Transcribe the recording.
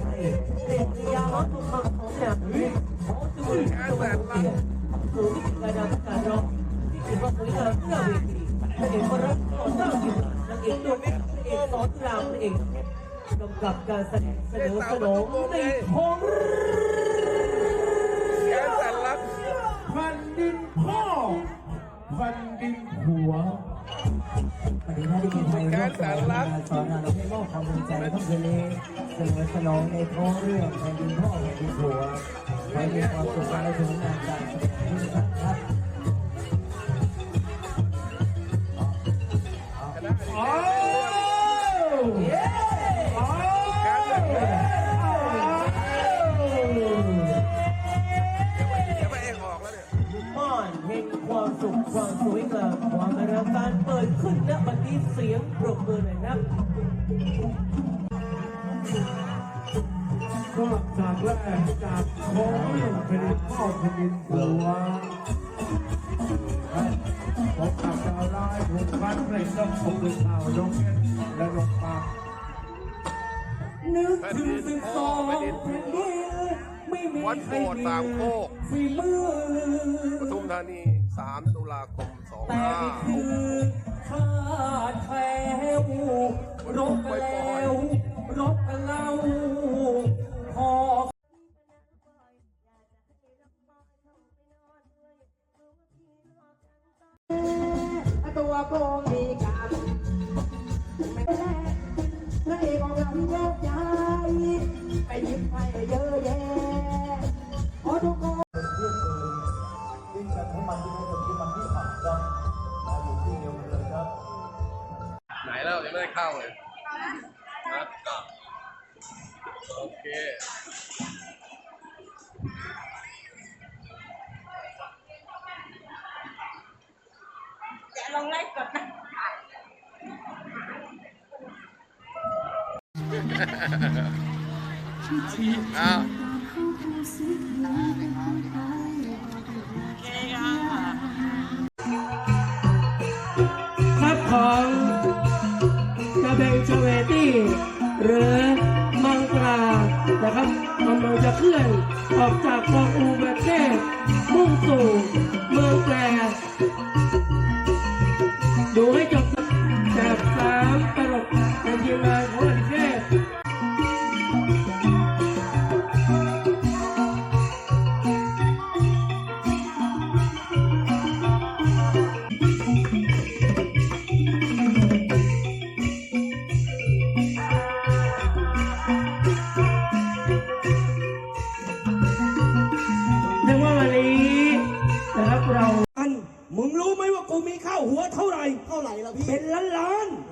มังของแบบนี้ขอจุลินทรีย์ตัวเองสู่วิธีการดำการร้องที่ถือว่าสวยงามเพื่อเวทีพระเอกวรัตน์ต่อเจ้าอยู่นางเอกตัวเอกพระเอกสอนรามพระเอกกำกับการแสดงเสนอสนองในท้งแกสันลักแผ่นดินพ่อแผ่นดินผัวปฏิภาณที่เป็นไทย ร่วมกับงานสอนงานเราให้มอบความภูมิใจทั้งคืนนี้เสนอสนองในท้องเรื่องแผ่นดินพ่อแผ่นดินผัวขอให้มีความสุขและผลงานการแสดงที่สัครับอ้าวอ้าวเดี๋ยวพระเอกออกแล้วเนี่ยม่านแห่งความสุขความสวยงาม ความอลังการเปิดขึ้นณบัดนี้เสียงปรบมือหน่อยนะก็จากแรกจากของเรื่องแผ่นดินพ่อแผ่นดินผัวผมกับดาวร้ายผมพันเพลงต้องขอบคุณข่าวน้องเอ็นและน้องปานึกถึงสิบสองแผ่น วัดใครโบสถ์มีสามโคกฝีมือปทุมธานี 3 ตุลาคมแต่ไม่คือขาดแคล้วรบกันแล้วรบกันเล่าพอ ตัวโกงมีกันไม่แน่พระเอกของเราโยกย้าย ดิ้นกันให้มันดิ้นให้กับที่มันที่ขับครับมาอยู่ที่เดียวกันเลยครับ ไหนแล้วยังไม่ได้เข้าเลยนะอะโอเคจะลงไลฟ์กดนะอ้าว ของกระเบงชเวตี้ หรือมังกรานะครับกำลังจะเคลื่อนออกจากกองอูประเทศมุ่งสู่เมืองแปร กูมีข้าวหัวเท่าไหร่ เท่าไหร่ละพี่ เป็นล้านล้านเอ